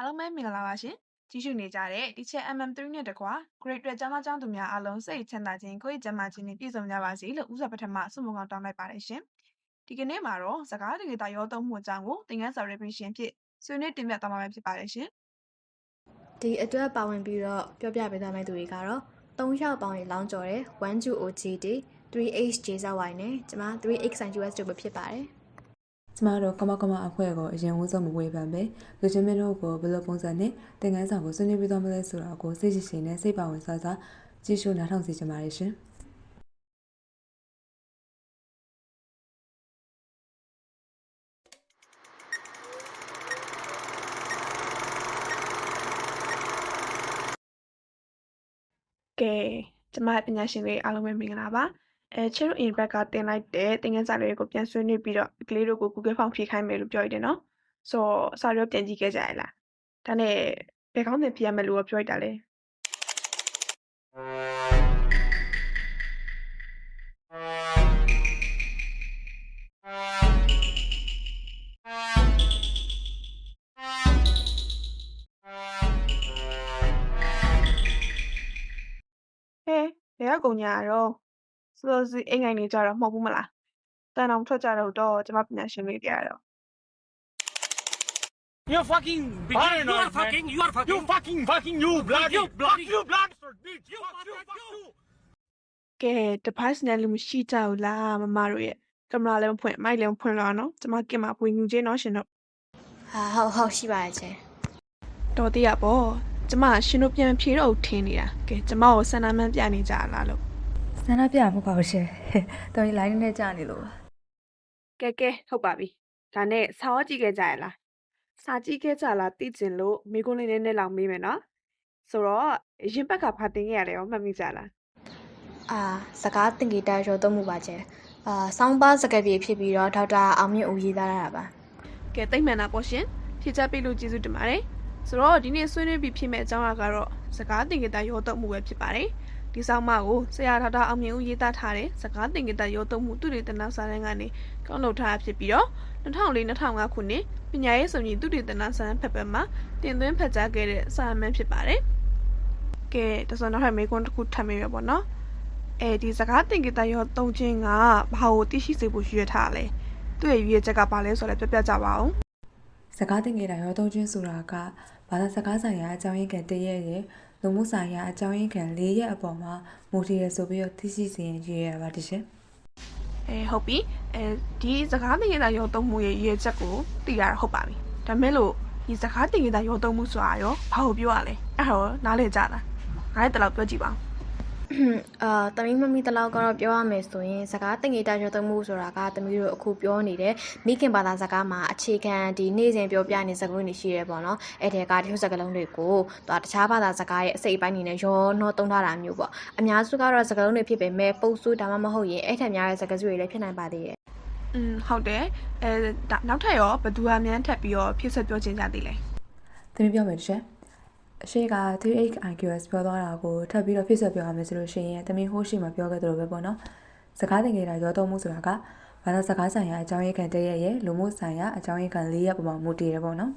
အားလုံးပဲမင်္ဂလာပါရှင်။ကြီးစုနေကြတဲ့ Teacher MM3 နဲ့တကွာ Grade အတွက်ကျောင်းသားကျောင်းသူများအားလုံးစိတ်ချမ်းသာခြင်းကိုယ်ရည်ကျန်းမာခြင်းနဲ့ပြည့်စုံကြပါစေလို့ဥစ္စာပထမဆုမွန်ကောင်းတောင်းလိုက်ပါတယ်ရှင်။ဒီကနေ့မှာတော့စကားတကယ်တာရောသုံးမှုအကြောင်းကိုသင်ခန်းစာ revision ဖြင့်ဆွေးနွေးတင်ပြသွားမှာပဲဖြစ်ပါတယ်ရှင်ဒီအတွက်ပါဝင်ပြီးတော့ပြောပြပေးသွားမယ့်သူတွေကတော့3ရောက်ပေါင်းရေလောင်းကြော်တဲ့ 12OGD 3HJZY နဲ့ကျွန်မ 3XNUS တို့ပဲဖြစ်ပါတယ် ကျမတို့ကမကမအဖွဲ့ကိုအရင်ဝန်းဆုံးမဝေဖန်ပဲလူချင်းမင်းတို့ကိုဘယ်လိုပုံစံနဲ့သင်ခန်းစာကိုဆွေးနွေးပြီးသွားမလဲဆိုတာကိုစိတ်ရှိရှိနဲ့စိတ်ပါဝင်စားစားကြည့်ရှုနားထောင်စီကြပါရရှင်။ကဲကျမရဲ့ပညာရှင်တွေအားလုံးပဲမင်္ဂလာပါ။ အဲချေတို့ in back ကတင်လိုက်တဲ့သင်ခန်းစာတွေကိုပြန်ဆွေးနွေးပြီးတော့ကလေးတို့ကို Google Form ဖြည့်ခိုင်းမယ်လို့ပြောရတယ်နော်။ဆိုတော့စာရောပြန်ကြည့်ခဲ့ကြရလား။ဒါနဲ့ဘယ်ကောင်းတင်ဖြည့်ရမယ်လို့ပြောလိုက်တာလဲ။ဟဲဘယ်ကကုန်ညာတော့ စောစောစီအိမ်ငိုင်နေကြတော့မဟုတ်ဘူးမလားတန်အောင်ထွက်ကြတော့တော့ကျမပညာရှင်လေးတရားတော့ You're fucking beginner, you are man. fucking, you are fucking. You fucking fucking you bloody you bloody- fuck you bloody bitch. You fuck you fuck you. ကဲ device နဲ့လည်းမရှိကြဘူးလားမမတို့ရဲ့ကင်မရာလည်းမဖွင့်မိုက်လည်းမဖွင့်တော့နော်ကျမကင်မပွင့်ယူချင်းတော့ရှင်တို့ဟာဟုတ်ဟုတ်ရှိပါတယ်ချေတော်သေးရပေါ့ကျမရှင်တို့ပြန်ဖြေတော့ထင်းနေတာကဲကျမကိုဆန္ဒမှန်းပြနေကြလားလို့ ဆန္ဒပြမှုပါရှင်တော်ရင် line နဲ့ကြာနေလို့ပါကဲကဲဟုတ်ပါပြီဒါနဲ့စာရောကြည့်ခဲ့ကြရလားစာကြည့်ခဲ့ကြလားသိကျင်လို့မိကုန်းလေးနည်းနည်းလောက်မေးမယ်နော်ဆိုတော့ရင်ဘက်ကဖာတင်ခဲ့ရတယ်ရောမှတ်မိကြလားအာစကားသင်္ကေတရောသုံးမှုပါချေအာစောင်းပါစကားပြေဖြစ်ပြီးတော့ဒေါက်တာအောင်မြင့်ဦးရေးသားရတာပါကဲသိမ့်မှန်တာပေါ့ရှင်ဖြည့်ချပေးလို့ကျေးဇူးတင်ပါတယ်ဆိုတော့ဒီနေ့ဆွေးနွေးပြီးဖြစ်မဲ့အကြောင်းအရာကတော့စကားသင်္ကေတရောတုံမှုပဲဖြစ်ပါတယ် ဒီဆောင်မကိုဆရာထောက်တာအောင်မြင်ဦးရေးသားထားတဲ့စကားသင်္ကေတရောတုံမှုသူတေသနစာတမ်းကနေကောက်လုပ်ထားတာဖြစ်ပြီးတော့2004-2005ခုနှစ်ပညာရေးစုံကြီးသူတေသနစာတမ်းဖက်ဖက်မှာတင်သွင်းဖက်ကြားခဲ့တဲ့စာမှန်ဖြစ်ပါတယ်ကဲဒါဆိုတော့မေကွန်းတစ်ခုထပ်မေးရပါတော့အဲဒီစကားသင်္ကေတရောတုံခြင်းကဘာကိုသိရှိစေဖို့ရွေးထားလဲသူ့ရဲ့ရွေးချက်ကဘာလဲဆိုတော့လည်းပြပြကြပါဦးစကားသင်္ကေတရောသုံးချင်းဆိုတာကဘာသာစကားဆိုင်ရာအကြောင်းရင်းခံတရက်ရဲ့ လူမှုဆိုင်ရာအကြောင်းရင်းခံ၄ရက်အပေါ်မှာမူတည်ရဆိုပြီးတော့သိရှိစေရင်ရည်ရပါတရှင်အဲဟုတ်ပြီအဲဒီစကားသင်္ကေတရောသုံးမှုရဲ့ရည်ချက်ကိုသိရတာဟုတ်ပါပြီဒါမဲ့လို့ဒီစကားသင်္ကေတရောသုံးမှုဆိုတာရောဘာကိုပြောရလဲအဲ့ဒါရောနားလည်ကြလားငါလည်းတလောက်ပြောကြည့်ပါဦး အာတမီးမမီတလောက်ကတော့ပြောရမယ်ဆိုရင်စကားသင်္ကေတရောသုံးမှုဆိုတာကတမီးတို့အခုပြောနေတဲ့မိခင်ဘာသာစကားမှာအခြေခံဒီနေ့စဉ်ပြောပြနေစကားလုံးတွေရှိရဲပေါ့နော်အဲ့ဒီကတချို့စကားလုံးတွေကိုသူတခြားဘာသာစကားရဲ့အစိတ်အပိုင်းအနေနဲ့ရောနှောသုံးထားတာမျိုးပေါ့အများစုကတော့စကားလုံးတွေဖြစ်ပေမဲ့ပုတ်စုဒါမှမဟုတ်ရင်အဲ့ထက်များတဲ့စကားစုတွေလည်းဖြစ်နိုင်ပါသေးတယ်อืมဟုတ်တယ်အဲဒါနောက်ထပ်ရောဘယ်သူအများထပ်ပြီးတော့ဖြစ်ဆက်ပြောချင်ကြသေးလဲ။သမီးပြောမယ်တရှင်။ အရှိက 3HIQS ပြောသွားတာကိုထပ်ပြီးတော့ဖြစ်ဆက်ပြောရမယ်ဆိုလို့ရှိရင်သမီးဟိုးရှိမှပြောခဲ့သလိုပဲပေါ့နော်။စကားသင်္ကေတရောသုံးမှုဆိုတာကဘာသာစကားဆိုင်ရာအကြောင်းရင်းခံတရက်ရဲ့လူမှုဆိုင်ရာအကြောင်းရင်းခံ၄ရက်ပုံမှာမူတည်ရပေါ့နော်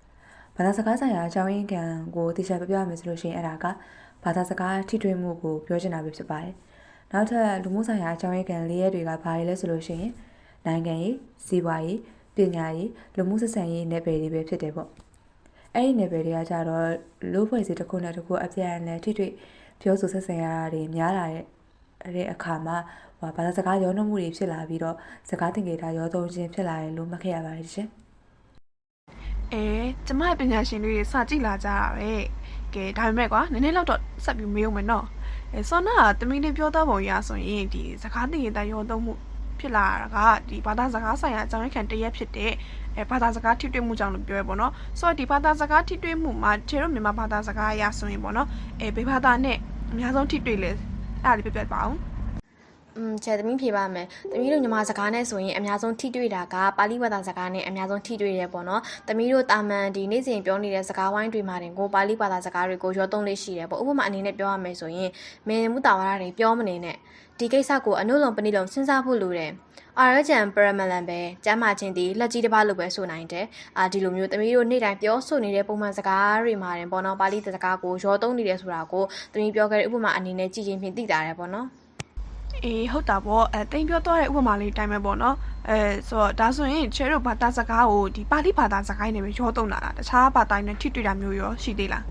။ဘာသာစကားဆိုင်ရာအကြောင်းရင်းခံကိုတိကျပြပြရမယ်ဆိုလို့ရှိရင်အဲ့ဒါကဘာသာစကားထိတွေ့မှုကိုပြောချင်တာပဲဖြစ်ပါတယ်။နောက်ထပ်လူမှုဆိုင်ရာအကြောင်းရင်းခံ၄ရက်တွေကဘာတွေလဲဆိုလို့ရှိရင်နိုင်ငံရေး၊စီးပွားရေး၊ပညာရေး၊လူမှုဆက်ဆံရေးနယ်ပယ်တွေပဲဖြစ်တယ်ပေါ့။ အဲ့ဒီ level တွေကကြတော့လို့ဖွဲ့စီတစ်ခုနဲ့တစ်ခုအပြန်အလှန်ထိတွေ့ပြောဆိုဆက်ဆံရတာတွေများလာတဲ့တဲ့အခါမှာဟိုဘာသာစကားရောနှောမှုတွေဖြစ်လာပြီးတော့စကားသင်္ကေတရောသုံးခြင်းဖြစ်လာတယ်လို့မှတ်ခဲ့ရပါတယ်ရှင်အဲကျမရဲ့ပညာရှင်တွေစာကြည့်လာကြတာပဲကဲဒါပေမဲ့ကွာနည်းနည်းတော့ဆက်ပြီးမေးအောင်မယ်နော်အဲဆောနာကတမီးလေးပြောသားပုံရဆိုရင်ဒီစကားသင်္ကေတရောသုံးမှုဖြစ်လာတာကဒီဘာသာစကားဆိုင်ရာအကြောင်းရင်းခံတရက်ဖြစ်တဲ့ အဲဘာသာစကားထိတွေ့မှုကြောင့်လို့ပြောရပေါ့နော်ဆိုတော့ဒီဘာသာစကားထိတွေ့မှုမှာခြေတို့မြန်မာဘာသာစကားအရဆိုရင်ပေါ့နော်အဲဘယ်ဘာသာနဲ့အများဆုံးထိတွေ့လဲအဲ့ဒါလေးပြပြပါအောင်อืมခြေသမီးဖြေပါမယ်။သမီးတို့ညီမစကားနဲ့ဆိုရင်အများဆုံးထိတွေ့တာကပါဠိဘာသာစကားနဲ့အများဆုံးထိတွေ့ရဲပေါ့နော်။သမီးတို့တာမန်ဒီနေ့စဉ်ပြောနေတဲ့စကားဝိုင်းတွေမှာတင်ကိုပါဠိဘာသာစကားတွေကိုရောသုံးလေးရှိတယ်ပေါ့။ဥပမာအနေနဲ့ပြောရမယ်ဆိုရင်မင်းမှုတာဝရတွေပြောမနေနဲ့ဒီကိစ္စကိုအနုလုံပနိလုံစဉ်းစားဖို့လိုတယ် အာရဂျန်ပရမလန်ပဲကျမ်းမာခြင်းဒီလက်ကြီးတစ်ပါးလို့ပဲဆိုနိုင်တယ်အာဒီလိုမျိုးသမီးတို့နေ့တိုင်းပြောဆိုနေတဲ့ပုံမှန်စကားတွေမှာတင်ပေါ့နော်ပါဠိစကားကိုရောသုံးနေတယ်ဆိုတာကိုသမီးပြောခဲ့တဲ့ဥပမာအနေနဲ့ကြည့်ချင်းဖြင့်သိတာတယ်ပေါ့နော်အေးဟုတ်တာပေါ့အဲတိမ်ပြောသွားတဲ့ဥပမာလေးအတိုင်းပဲပေါ့နော်အဲဆိုတော့ဒါဆိုရင်ချဲတို့ဘာသာစကားကိုဒီပါဠိဘာသာစကားနဲ့ပဲရောသုံးတာလားတခြားဘာသာနဲ့ထိတွေ့တာမျိုးရောရှိသေးလား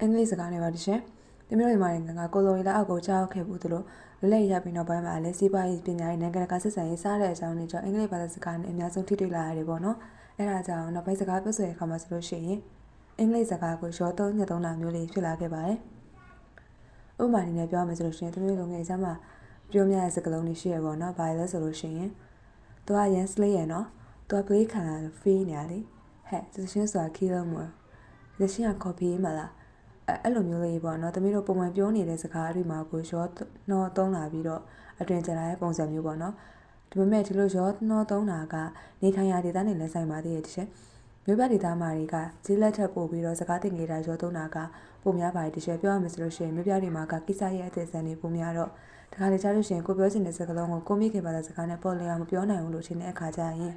အင်္ဂလိပ်စကားနဲ့ပါတရှင် တမျိုးတွေမှာငါကိုလိုရီလာအောက်ကိုကြားခဲ့ဘူးသလိုလွတ်လပ်ရပြီးနောက်ပိုင်းမှာလည်းစီးပွားရေးပညာရေးနိုင်ငံတကာဆက်ဆံရေးစားတဲ့အကြောင်းတွေကြောင့်အင်္ဂလိပ်ဘာသာစကားနဲ့အများဆုံးထိတွေ့လာရတယ်ပေါ့နော်အဲဒါကြောင့်နောက်ပိုင်းစကားပြောဆိုတဲ့အခါမှာဆိုလို့ရှိရင်အင်္ဂလိပ်စကားကိုရောသုံးညက်သုံးတာမျိုးလေးဖြစ်လာခဲ့ပါတယ်ဥပမာအနေနဲ့ပြောရမယ်ဆိုလို့ရှိရင်တမျိုးလုံးငယ်စမ်းမှာပြောများတဲ့စကားလုံးတွေရှိရပေါ့နော်ဘာလဲဆိုလို့ရှိရင်သူကရန်စလေးရယ်နော်သူက play ခံလာ free နေရလေဟဲ့သူရှင်ဆိုတာ killer more ဒီရှင်က copy မလား အဲအဲ့လိုမျိုးလေးပေါ့နော်တမီးတို့ပုံမှန်ပြောနေတဲ့စကားတွေမှာကိုရောနှောသုံးလာပြီးတော့အတွင်ကျလာတဲ့ပုံစံမျိုးပေါ့နော်ဒါပေမဲ့ဒီလိုရောနှောသုံးတာကနေထိုင်ရာဒေသနဲ့လည်းဆိုင်ပါသေးရဲ့တချက်မြို့ပြဒေသမှာတွေကဈေးလက်ထပ်ပို့ပြီးတော့စကားတင်နေတာရောသုံးတာကပုံများပါတယ်တချက်ပြောရမယ်ဆိုလို့ရှိရင်မြို့ပြတွေမှာကကိစ္စရဲ့အသေးစံတွေပုံများတော့တခါလေကြားလို့ရှိရင်ကိုပြောချင်တဲ့စကားလုံးကိုကိုမိခင်ဘာသာစကားနဲ့ပေါ်လျော်မပြောနိုင်ဘူးလို့ထင်တဲ့အခါကျရင်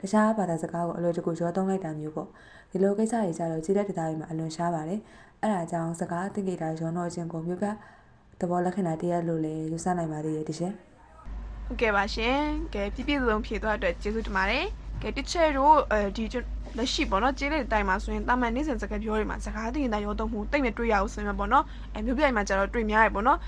တခြားဘာသာစကားကိုအလွယ်တကူရောသုံးလိုက်တာမျိုးပေါ့ဒီလိုကိစ္စတွေကြတော့ခြေလက်ဒေသတွေမှာအလွန်ရှားပါတယ်အဲ့ဒါကြောင့်စကားတင်ကြတာရောနှောခြင်းကိုမြို့ပြသဘောလက္ခဏာတရက်လို့လည်းယူဆနိုင်ပါသေးရဲ့တချက်ဟုတ်ကဲ့ပါရှင်ကဲပြည့်ပြည့်စုံဖြေသွားတဲ့အတွက်ကျေးဇူးတင်ပါတယ်ကဲတစ်ချက်တို့အဲဒီလက်ရှိပေါ့နော်ကျေးလက်တိုင်းမှာဆိုရင်တာမန်နေစဉ်စကားပြောတွေမှာစကားတင်တာရောသုံးမှုတိတ်မတွေ့ရဘူးဆိုရင်ပေါ့နော်အဲမျိုးပြိုင်မှာကျတော့တွေ့များရပေါ့နော်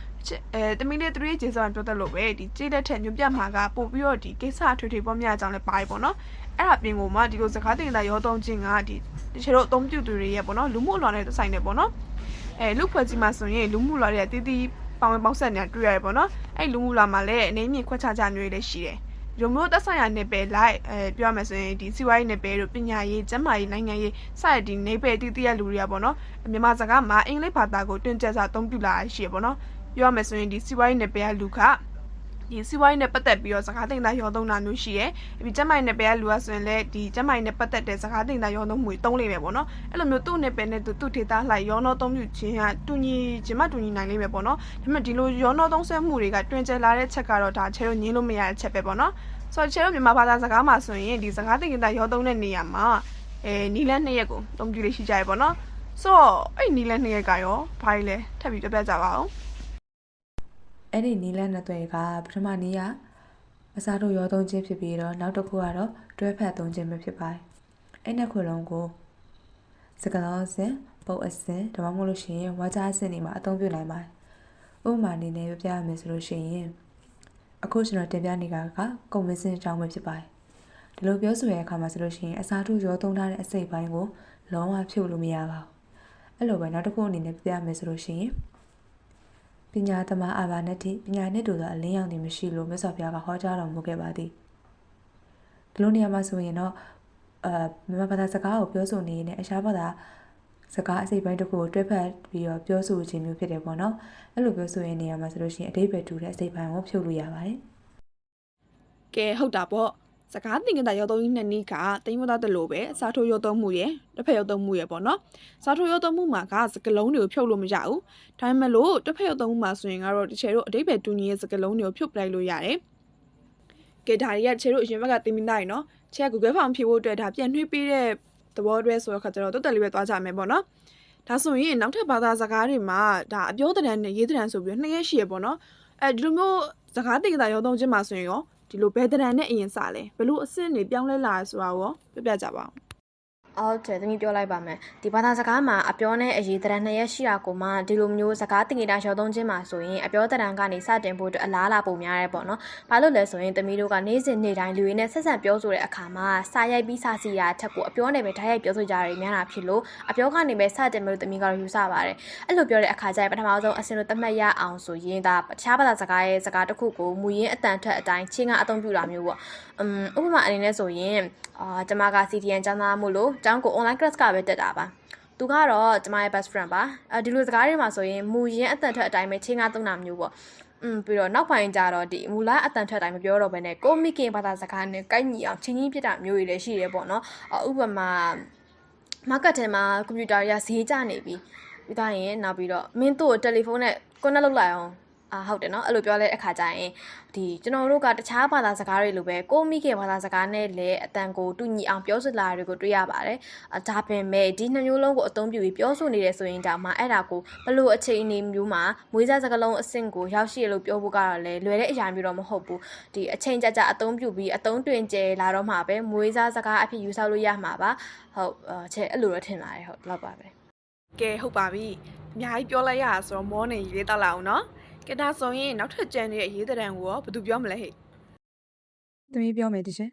အဲတမီးလေးသူရဲ့ကျေးဇူးအောင်ပြောတတ်လို့ပဲဒီကျေးလက်ထက်မျိုးပြမှာကပို့ပြီးတော့ဒီကိစ္စထွေထွေပေါ်များအကြောင်းလည်းပါတယ်ပေါ့နော် အဲ့ဒါပြင်ကိုမှဒီလိုစကားတင်တာရောသုံးခြင်းကဒီတချို့တို့အသုံးပြုသူတွေရဲ့ပေါ့နော်လူမှုအလွန်နဲ့ဆိုင်နေပေါ့နော်အဲလူဖွဲ့ကြီးမှာဆိုရင်လူမှုလွှာတွေကတီးတီးပေါင်းဝင်ပေါင်းဆက်နေတာတွေ့ရတယ်ပေါ့နော်အဲ့လူမှုလွှာမှာလည်းအနေမြင့်ခွက်ခြားကြမျိုးတွေလည်းရှိတယ်ဒီလိုမျိုးသက်ဆိုင်ရာနယ်ပယ်လိုက်အဲပြောရမယ်ဆိုရင်ဒီစီဝိုင်းနယ်ပယ်တို့ပညာရေးကျန်းမာရေးနိုင်ငံရေးစတဲ့ဒီနယ်ပယ်တည်တည်ရလူတွေကပေါ့နော်မြန်မာစကားမှာအင်္ဂလိပ်ဘာသာကိုတွင်ကျက်စွာအသုံးပြုလာရရှိရပေါ့နော်ပြောရမယ်ဆိုရင်ဒီစီဝိုင်းနယ်ပယ်ကလူက ဒီစီဝိုင်းနဲ့ပတ်သက်ပြီးတော့စကားတင်တာရောသုံးတာမျိုးရှိရဲ။ပြီးကျမ်းမိုင်နယ်ပယ်ကလူကဆိုရင်လည်းဒီကျမ်းမိုင်နဲ့ပတ်သက်တဲ့စကားတင်တာရောသုံးမှုတွေသုံးလိမ့်မယ်ပေါ့နော်။အဲ့လိုမျိုးသူ့နယ်ပယ်နဲ့သူ့ဒေတာလှိုက်ရောနောသုံးပြုခြင်းကတူညီခြင်းမတူညီနိုင်လိမ့်မယ်ပေါ့နော်။ဒါပေမဲ့ဒီလိုရောနောသုံးဆွဲမှုတွေကတွင်ကျက်လာတဲ့ချက်ကတော့ဒါချဲလို့ညင်းလို့မရတဲ့ချက်ပဲပေါ့နော်။ဆိုတော့ချေတို့မြန်မာဘာသာစကားမှာဆိုရင်ဒီစကားသင်္ကေတရောသုံးတဲ့နေရာမှာအဲနီလန်းနှစ်ရက်ကိုအသုံးပြုလေးရှိကြရပေါ့နော်ဆိုတော့အဲ့နီလန်းနှစ်ရက်ကရောဘာလဲထပ်ပြီးပြပြကြပါအောင် အဲ့ဒီနီလန်းနှစ်သွဲကပထမနီးကအစားတို့ရောသုံးခြင်းဖြစ်ပြီးတော့နောက်တစ်ခုကတော့တွဲဖက်သုံးခြင်းပဲဖြစ်ပါတယ်အဲ့နှစ်ခုလုံးကိုစကလုံးစင်ပုတ်အစင်ဒါမှမဟုတ်လို့ရှိရင်ဝါကြားအစင်တွေမှာအသုံးပြုနိုင်ပါတယ်ဥပမာအနေနဲ့ပြပြရမယ်ဆိုလို့ရှိရင်အခုကျွန်တော်တင်ပြနေတာကကုံမစင်အကြောင်းပဲဖြစ်ပါတယ်ဒီလိုပြောဆိုရတဲ့အခါမှာဆိုလို့ရှိရင်အစားတို့ရောသုံးထားတဲ့အစိတ်ပိုင်းကိုလုံးဝဖြုတ်လို့မရပါဘူးအဲ့လိုပဲနောက်တစ်ခုအနေနဲ့ပြပြရမယ်ဆိုလို့ရှိရင် ပညာသမားအာဘာနတိပညာနဲ့တူသောအလင်းရောင်တွေမရှိလို့မြတ်စွာဘုရားကဟောကြားတော်မူခဲ့ပါသည်ဒီလိုနေရာမှာဆိုရင်တော့အာမြန်မာဘာသာစကားကိုပြောဆိုနေရင်အရှားဘာသာစကားအစိပ်ပိုင်းတစ်ခုကိုတွဲဖက်ပြီးတော့ပြောဆိုခြင်းမျိုးဖြစ်တယ်ပေါ့နော်အဲ့လိုပြောဆိုရင်နေရာမှာဆိုလို့ရှိရင်အတိတ်ပဲတူတဲ့အစိပ်ပိုင်းကိုဖြုတ်လို့ရပါတယ်ကဲဟုတ်တာပေါ့ စကားသင်္ကေတရောသုံးရေးနှစ်နည်းကတိမ်မသားတလို့ပဲစားထိုးရောသုံးမှုရယ်တစ်ဖက်ရောသုံးမှုရယ်ပေါ့နော်စားထိုးရောသုံးမှုမှာကစကလုံးတွေကိုဖြုတ်လို့မရဘူးဒါပေမဲ့လို့တစ်ဖက်ရောသုံးမှုမှာဆိုရင်ကတော့တချေတို့အတိတ်ပဲတူညီရဲ့စကလုံးတွေကိုဖြုတ်ပလိုက်လို့ရတယ်ကဲဒါတွေကတချေတို့အရင်ဘက်ကတင်မိနိုင်နော်ချဲ Google Form ဖြည့်ဖို့အတွက်ဒါပြန်နှွှေးပေးတဲ့သဘောတွဲဆိုတော့ခါကျတော့တက်တက်လေးပဲသွားကြမယ်ပေါ့နော်ဒါဆိုရင်နောက်ထပ်ဘာသာစကားတွေမှာဒါအပြောတရံနဲ့ရေးတရံဆိုပြီးတော့နှစ်ရက်ရှိရပေါ့နော်အဲဒီလိုမျိုးစကားတင်ကြတာရောသုံးခြင်းမှာဆိုရင်ရော ဒီလိုဘယ်တရံနဲ့အရင်စလဲဘယ်လိုအဆင့်တွေပြောင်းလဲလာဆိုတာရောပြပြကြပါဦး အော်တယ်သမီးပြောလိုက်ပါမယ်ဒီဘာသာစကားမှာအပြောနဲ့အရေးတရံနှစ်ရက်ရှိတာကိုမှဒီလိုမျိုးစကားတင်ကြတာရောသုံးခြင်းမှာဆိုရင်အပြောတရံကနေစတင်ဖို့အတွက်အလားအလာပုံများရဲပေါ့နော်ဘာလို့လဲဆိုရင်သမီးတို့ကနေ့စဉ်နေ့တိုင်းလူရင်းနဲ့ဆက်ဆံပြောဆိုတဲ့အခါမှာစာရိုက်ပြီးစာစီတာအထက်ကိုအပြောနဲ့ပဲဓာတ်ရိုက်ပြောဆိုကြရများတာဖြစ်လို့အပြောကနေပဲစတင်မယ်လို့သမီးကတော့ယူဆပါတယ်အဲ့လိုပြောတဲ့အခါကျရင်ပထမဆုံးအစင်လို့တတ်မှတ်ရအောင်ဆိုရင်ဒါတခြားဘာသာစကားရဲ့စကားတစ်ခုကိုမူရင်းအတန်ထက်အတိုင်းချင်းကအသုံးပြုတာမျိုးပေါ့อืมဥပမာအနေနဲ့ဆိုရင်အာကျမက CTN ကျောင်းသားမို့လို့ကျောင်းကို online class ကပဲတက်တာပါသူကတော့ကျမရဲ့ best friend ပါအဲဒီလိုစကားတွေမှာဆိုရင်မူရင်းအတန်ထက်အတိုင်းပဲချင်းကသုံးတာမျိုးပေါ့อืมပြီးတော့နောက်ပိုင်းကျတော့ဒီမူလာအတန်ထက်တိုင်းမပြောတော့ဘဲနဲ့ကိုမိခင်ဘာသာစကားနဲ့ကိုက်ညီအောင်ချင်းချင်းဖြစ်တာမျိုးတွေလည်းရှိတယ်ပေါ့နော်အဥပမာ market ထဲမှာကွန်ပျူတာတွေကဈေးကျနေပြီပြီးသားရင်နောက်ပြီးတော့မင်းတို့ကိုတယ်လီဖုန်းနဲ့ connect လုပ်လိုက်အောင် အာဟုတ်တယ်နော်အဲ့လိုပြောလဲအခါကျရင်ဒီကျွန်တော်တို့ကတခြားဘာသာစကားတွေလိုပဲကိုယ့်မိခင်ဘာသာစကားနဲ့လည်းအတန်ကိုတူညီအောင်ပြောဆိုလာတာတွေကိုတွေ့ရပါတယ်အဒါပင်မဲ့ဒီနှစ်မျိုးလုံးကိုအသုံးပြုပြီးပြောဆိုနေတယ်ဆိုရင်ဒါမှအဲ့ဒါကိုဘလို့အချိန်အနေမျိုးမှာမွေးစားစကားလုံးအဆင့်ကိုရောက်ရှိရလို့ပြောဖို့ကတော့လည်းလွယ်တဲ့အရာမျိုးတော့မဟုတ်ဘူးဒီအချိန်ကြကြအသုံးပြုပြီးအသုံးတွင်ကျလာတော့မှပဲမွေးစားစကားအဖြစ်ယူဆလို့ရမှာပါဟုတ်အချက်အဲ့လိုတော့ထင်ပါတယ်ဟုတ်ဒီလောက်ပါပဲကဲဟုတ်ပါပြီအများကြီးပြောလိုက်ရတာဆိုတော့မောနေရေးလေးတောက်လာအောင်နော် ကဲဒါဆိုရင်နောက်ထပ်ကြံနေတဲ့ရေးတဲ့တံကိုရောဘယ်သူပြောမလဲဟဲ့သမီးပြောမယ်တရှင်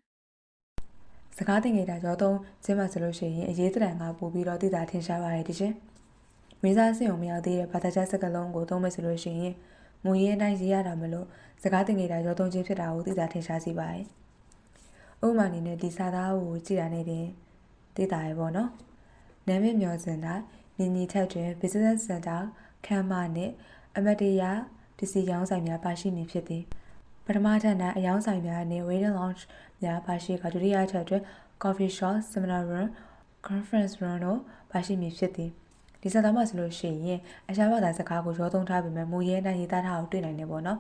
စကားတင်နေတာရောသုံးကျင်းမှာဆိုလို့ရှိရင်အရေးတရံကပို့ပြီးတော့တည်တာထင်ရှားပါတယ်တရှင်မိသားစုံမရောက်သေးတဲ့ဘာသာခြားစကားလုံးကိုသုံးမယ်ဆိုလို့ရှိရင်မူရင်းအတိုင်းရေးရတာမလို့စကားတင်နေတာရောသုံးချင်းဖြစ်တာကိုတည်တာထင်ရှားစေပါတယ်ဥပမာအနေနဲ့ဒီစာသားကိုကြည့်တာနဲ့တင်တည်တာရပေါ့နော်နာမည်မျောစင်တိုင်းညီညီထက်တွင် business center ခမ်းမနှင့်အမတ်တရ ပစ္စည်းရောင်းဆိုင်များပါရှိမည်ဖြစ်သည်ပထမထပ်၌အယောင်ဆိုင်များနှင့် waiting lounge များပါရှိကဒုတိယထပ်တွင် coffee shop seminar room conference room တို့ပါရှိမည်ဖြစ်သည်ဒီစကားမှဆိုလို့ရှိရင်အရှားဘာသာစကားကိုရောသုံးထားပေမဲ့မူရင်းတိုင်းရေးသားထားအောင်တွေ့နိုင်တယ်ပေါ့နော်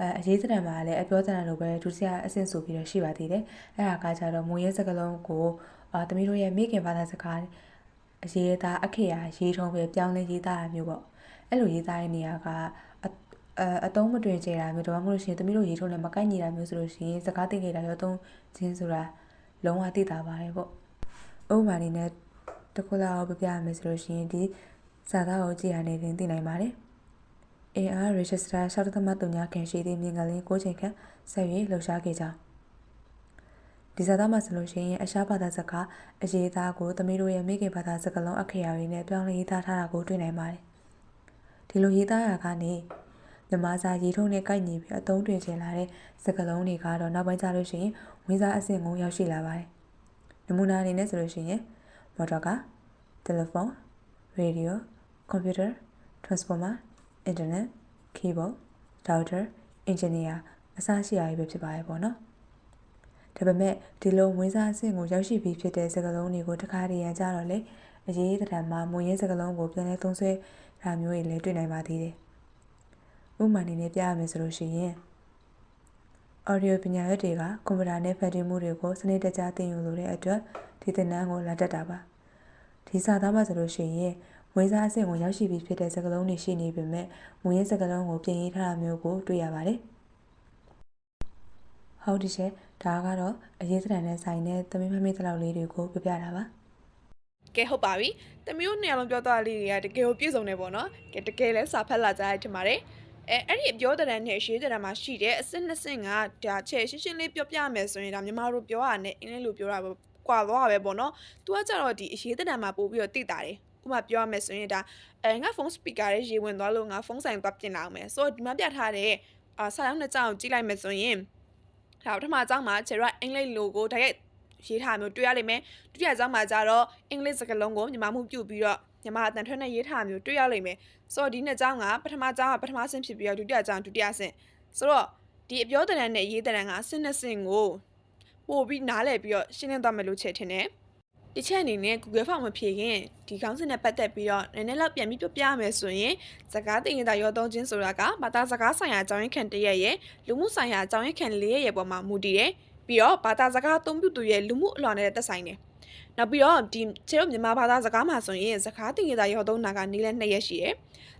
အဲအရေးစတံမှာလည်းအပြောစတံလိုပဲဒုစရအဆင့်ဆိုပြီးတော့ရှိပါသေးတယ်အဲ့ဒါကကြတော့မူရင်းစကားလုံးကိုအာသမီးတို့ရဲ့မိခင်ဘာသာစကားအရေးသားအခရာရေးထုံးပဲပြောင်းလဲရေးသားရမျိုးပေါ့အဲ့လိုရေးသားတဲ့နေရာက အအတုံးမတွင်ကြတာမျိုးတော့မဟုတ်လို့ရှိရင်သမီးတို့ရေထုံးနဲ့မကိုက်ညီတာမျိုးဆိုလို့ရှိရင်စကားသိနေတာရောသုံးချင်းဆိုတာလုံးဝသိတာပါတယ်ပေါ့ဥပမာအနေနဲ့တစ်ခုလောက်ပြပြရမယ်ဆိုလို့ရှိရင်ဒီစာသားကိုကြည့်ရနေရင်သိနိုင်ပါတယ် AR register 6.3ခန့်ရှိသည့်မြင်ကလေး9ချိန်ခန့်ဆက်၍လှုပ်ရှားခဲ့ကြောင်းဒီစာသားမှာဆိုလို့ရှိရင်အရှားဘာသာစကားအရေးသားကိုသမီးတို့ရဲ့မိခင်ဘာသာစကားလုံးအခရာတွေနဲ့ပြောင်းလဲရေးသားထားတာကိုတွေ့နိုင်ပါတယ်ဒီလိုရေးသားရကနေ မြန်မာစာရေးထုံးနဲ့ကိုက်ညီပြီးအသုံးတွင်ချင်လာတဲ့စကားလုံးတွေကတော့နောက်ပိုင်းကျလို့ရှိရင်ဝင်စားအဆင့်ကိုရောက်ရှိလာပါတယ်။နမူနာအနေနဲ့ဆိုလို့ရှိရင်မော်တော်ကားတယ်လီဖုန်းရေဒီယိုကွန်ပျူတာထရန်စဖော်မာအင်တာနက်ကီးဘုတ်ဒေါက်တာအင်ဂျင်နီယာအစရှိအရာတွေပဲဖြစ်ပါရဲ့ပေါ့နော်။ဒါပေမဲ့ဒီလိုဝင်စားအဆင့်ကိုရောက်ရှိပြီးဖြစ်တဲ့စကားလုံးတွေကိုတစ်ခါတည်းရန်ကြတော့လေအရေးတံမှာမွေရင်းစကားလုံးကိုပြန်လဲသုံးဆွဲတာမျိုးတွေလည်းတွေ့နိုင်ပါသေးတယ်။ ဥပမာအနေနဲ့ပြရမယ်ဆိုလို့ရှိရင် audio ပညာရပ်တွေကကွန်ပျူတာနဲ့ဖန်တီးမှုတွေကိုစနစ်တကျသင်ယူလို့တဲ့အတွက်ဒီသင်တန်းကိုလာတက်တာပါဒီစာသားမှာဆိုလို့ရှိရင်ဝေစားအဆင့်ကိုရောက်ရှိပြီးဖြစ်တဲ့စကားလုံးတွေရှိနေပေမဲ့မူရင်းစကားလုံးကိုပြင်ရေးထားတာမျိုးကိုတွေ့ရပါတယ်ဟုတ်ဒီရှယ်ဒါကတော့အရေးစတန်နဲ့ဆိုင်တဲ့သမီးမမေးတလောက်လေးတွေကိုပြပြတာပါကဲဟုတ်ပါပြီတမျိုးနှစ်ယောက်လုံးပြောသွားတာလေးတွေကတကယ်ကိုပြည့်စုံနေပေါ့နော်ကဲတကယ်လဲစာဖတ်လာကြရထင်ပါတယ် အဲအဲ့ဒီအပြောတဲ့နဲ့ရေးတဲ့မှာရှိတဲ့အစစ်နှစ်စင်ကဒါချက်ရှင်းရှင်းလေးပြောပြမယ်ဆိုရင်ဒါမြန်မာတို့ပြောရနဲ့အင်္ဂလိပ်လိုပြောတာပဲကွာသွားတာပဲပေါ့နော်။ तू ကကြတော့ဒီအရေးတဲ့မှာပို့ပြီးတော့တိတာတယ်။ဥပမာပြောရမယ်ဆိုရင်ဒါအဲငါဖုန်းစပီကာရဲ့ရေဝင်သွားလို့ငါဖုန်းဆိုင်သွားပြင်လာအောင်မယ်။ဆိုတော့ဒီမှာပြထားတဲ့အာစာရောက်နှစ်ကြောင်ကြည့်လိုက်မယ်ဆိုရင်ဒါပထမအကြောင်းမှာခြေရအင်္ဂလိပ်လိုကိုတိုက်ရိုက်ရေးထားမျိုးတွေ့ရလိမ့်မယ်ဒုတိယအကြောင်းမှာကျတော့အင်္ဂလိပ်စကားလုံးကိုမြန်မာမှုပြုတ်ပြီးတော့ မြန်မာအတန်ထွက်နဲ့ရေးထားမျိုးတွေ့ရလိမ့်မယ်ဆိုတော့ဒီနှစ်အကြောင်းကပထမအကြောင်းကပထမဆင့်ဖြစ်ပြီးတော့ဒုတိယအကြောင်းဒုတိယဆင့်ဆိုတော့ဒီအပြောတရံနဲ့ရေးတရံကအဆင့်နှစ်ဆင့်ကိုပို့ပြီးနားလည်ပြီးတော့ရှင်းလင်းသွားမယ်လို့ချက်ထင်တယ်ဒီချက်အနေနဲ့ Google Form မဖြေခင်ဒီခေါင်းစဉ်နဲ့ပတ်သက်ပြီးတော့နည်းနည်းလောက်ပြန်ပြီးပြောပြရမယ်ဆိုရင်စကားတင်ရင်တာရောသုံးခြင်းဆိုတာကဘာသာစကားဆိုင်ရာအကြောင်းရင်းခံတစ်ရက်ရဲ့လူမှုဆိုင်ရာအကြောင်းရင်းခံလေးရက်ရဲ့ပေါ်မှာမူတည်တယ်ပြီးတော့ဘာသာစကားအသုံးပြုသူရဲ့လူမှုအလွှာနဲ့သက်ဆိုင်တယ် နောက်ပြီးတော့ဒီခြေတို့မြန်မာဘာသာစကားမှာဆိုရင်စကားတင်ရင်တာရောသုံးတာကနည်းလဲနှစ်ရက်ရှိတယ်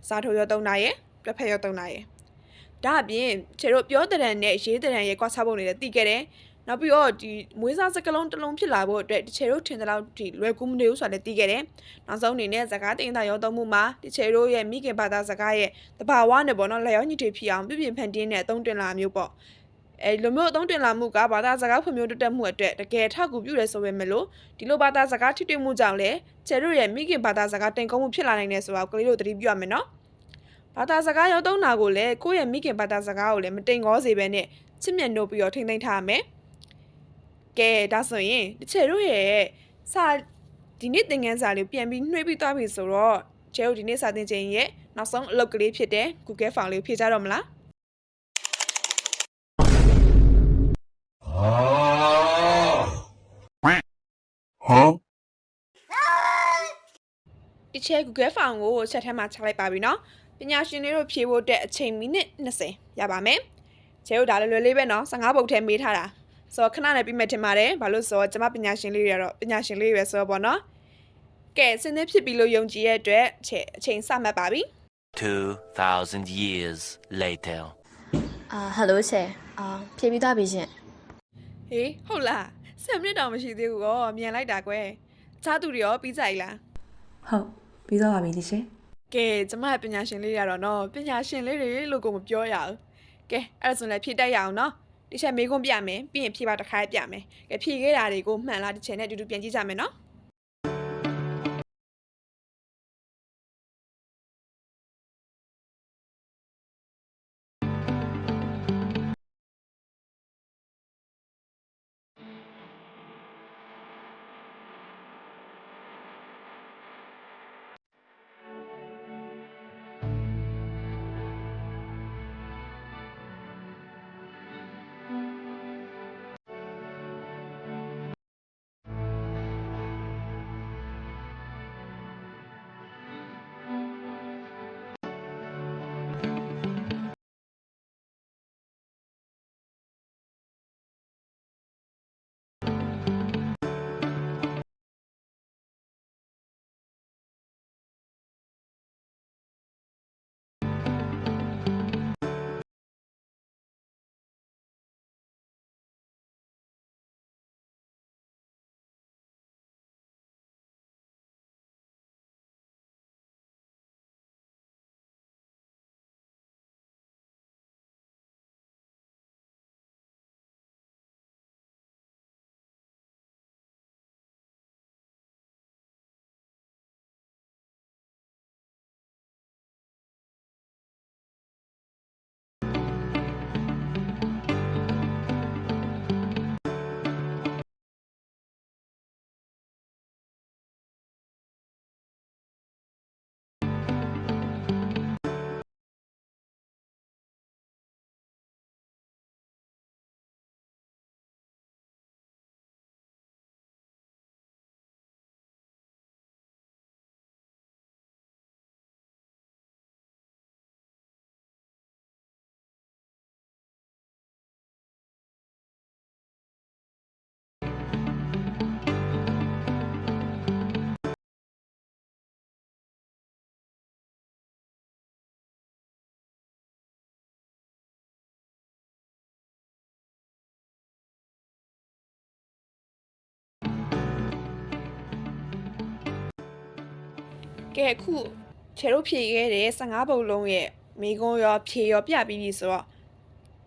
စားထိုးရောသုံးတာရဲ့ပြဖက်ရောသုံးတာရဲ့ဒါအပြင်ခြေတို့ပြောတဲ့ရန်နဲ့ရေးတဲ့ရန်ရဲ့ကွာခြားပုံတွေလည်းသိခဲ့တယ်နောက်ပြီးတော့ဒီမွေးစားစကလုံးတစ်လုံးဖြစ်လာဖို့အတွက်တချေတို့ထင်တဲ့လောက်ဒီလွယ်ကူမနေဘူးဆိုတာလည်းသိခဲ့တယ်။နောက်ဆုံးအနေနဲ့စကားတင်တာရောသုံးမှုမှာတချေတို့ရဲ့မိခင်ဘာသာစကားရဲ့တဘာဝနဲ့ပေါ့နော်လျောညီတွေဖြစ်အောင်ပြပြဖန်တင်းတဲ့အသုံးတင်လာမျိုးပေါ့။ အဲလိုမျိုးအသုံးတင်လာမှုကဘာသာစကားဖွံ့ဖြိုးတိုးတက်မှုအတွက်တကယ်ထောက်ကူပြုတယ်ဆိုပေမဲ့လို့ဒီလိုဘာသာစကားထိတွေ့မှုကြောင့်လည်းချေတို့ရဲ့မိခင်ဘာသာစကားတင်ကုန်းမှုဖြစ်လာနိုင်တယ်ဆိုတာကိုကလေးတို့သတိပြုရမယ်နော်။ဘာသာစကားရောသုံးတာကိုလည်းကိုယ့်ရဲ့မိခင်ဘာသာစကားကိုလည်းမတိမ်ခေါစေဘဲနဲ့ချစ်မြတ်နိုးပြီးတော့ထိမ့်သိမ်းထားရမယ်။ကဲဒါဆိုရင်တချေတို့ရဲ့စာဒီနေ့သင်ခန်းစာလေးပြန်ပြီးနှွှေးပြီးသွားပြီဆိုတော့ချေတို့ဒီနေ့စာသင်ချိန်ရဲ့နောက်ဆုံးအလုပ်ကလေးဖြစ်တဲ့ Google Form လေးကိုဖြည့်ကြတော့မလား Huh? ဒီချဲ Google Form ကိုချက်ထဲမှာချလိုက်ပါပြီเนาะပြ ညာရှင်လေးတို့ဖြေဖို့အတွက်အချိန်မိနစ်20ရပါမယ်ချဲတို့ဒါလွယ်လွယ်လေးပဲနော်15ပုတ်ထဲမေးထားတာဆိုတော့ခဏနဲ့ပြီးမယ်ထင်ပါတယ်ဘာလို့ဆိုတော့ကျမပညာရှင်လေးတွေကတော့ပညာရှင်လေးတွေပဲဆိုတော့ပေါ့နော်ကဲစင်းသင်းဖြစ်ပြီလို့ယုံကြည်ရဲ့အတွက်အချိန်အချိန်စမှတ်ပါပြီ 2,000 years later. အာဟယ်လိုချေအာဖြေပြီးသားပြီရှင် ဟေးဟုတ်လား10မိနစ်တောင်မရှိသေးဘူးကောမြန်လိုက်တာကွယ်အခြားသူတွေရောပြီးကြ ਈ လားဟုတ်ပြီးတော့ပါပြီဒီရှင်ကဲကျမရဲ့ပညာရှင်လေးတွေကတော့နော်ပညာရှင်လေးတွေလို့ကိုမပြောရဘူးကဲအဲ့ဒါဆိုလည်းဖြည့်တတ်ရအောင်နော်ဒီချက်မေးခွန်းပြမယ်ပြီးရင်ဖြည့်ပါတစ်ခါပြမယ်ကဲဖြည့်ခဲ့တာတွေကိုမှန်လားတစ်ချက်နဲ့အတူတူပြန်ကြည့်ကြမယ်နော် ကဲအခုချေတို့ဖြည့်ခဲ့တဲ့15ပုံလုံးရဲ့မိကုံးရောဖြည့်ရောပြပြီးပြီဆိုတော့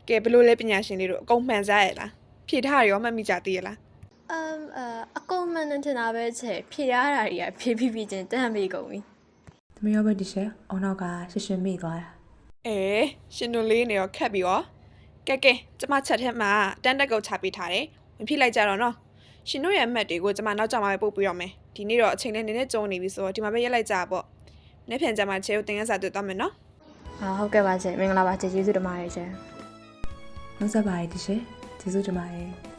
ကဲဘယ်လိုလဲပညာရှင်လေးတို့အကုန်မှန်စားရလားဖြည့်ထားရရောမှတ်မိကြသေးရလားအမ်အာအကုန်မှန်တယ်ထင်တာပဲချေဖြေရတာတွေကဖြေပြီးပြီးချင်းတန်ပြီကုန်ပြီသမီးရောပဲဒီရှင်အုံနောက်ကရှင်းရှင်းမိသွားတာအဲရှင်တို့လေးနေရောခက်ပြီရောကဲကဲကျမချက်ထဲမှာတန်းတက်ကုတ်ချပေးထားတယ်ဝင်ဖြည့်လိုက်ကြတော့နော်ရှင်တို့ရဲ့အမှတ်တွေကိုကျမနောက်ကြမှာပဲပို့ပြီးတော့မယ် ဒီနေ့တော့အချိန်နဲ့နည်းနည်းကြုံနေပြီဆိုတော့ဒီမှာပဲရက်လိုက်ကြပါပေါ့နေ့ဖြန်ကြမှာချေတို့တင်ရစာတွေ့သွားမယ်နော်အာဟုတ်ကဲ့ပါချေမင်္ဂလာပါချေကျေးဇူးတင်ပါတယ်ချေနှုတ်ဆက်ပါရဒီရှင်ကျေးဇူးတင်ပါတယ်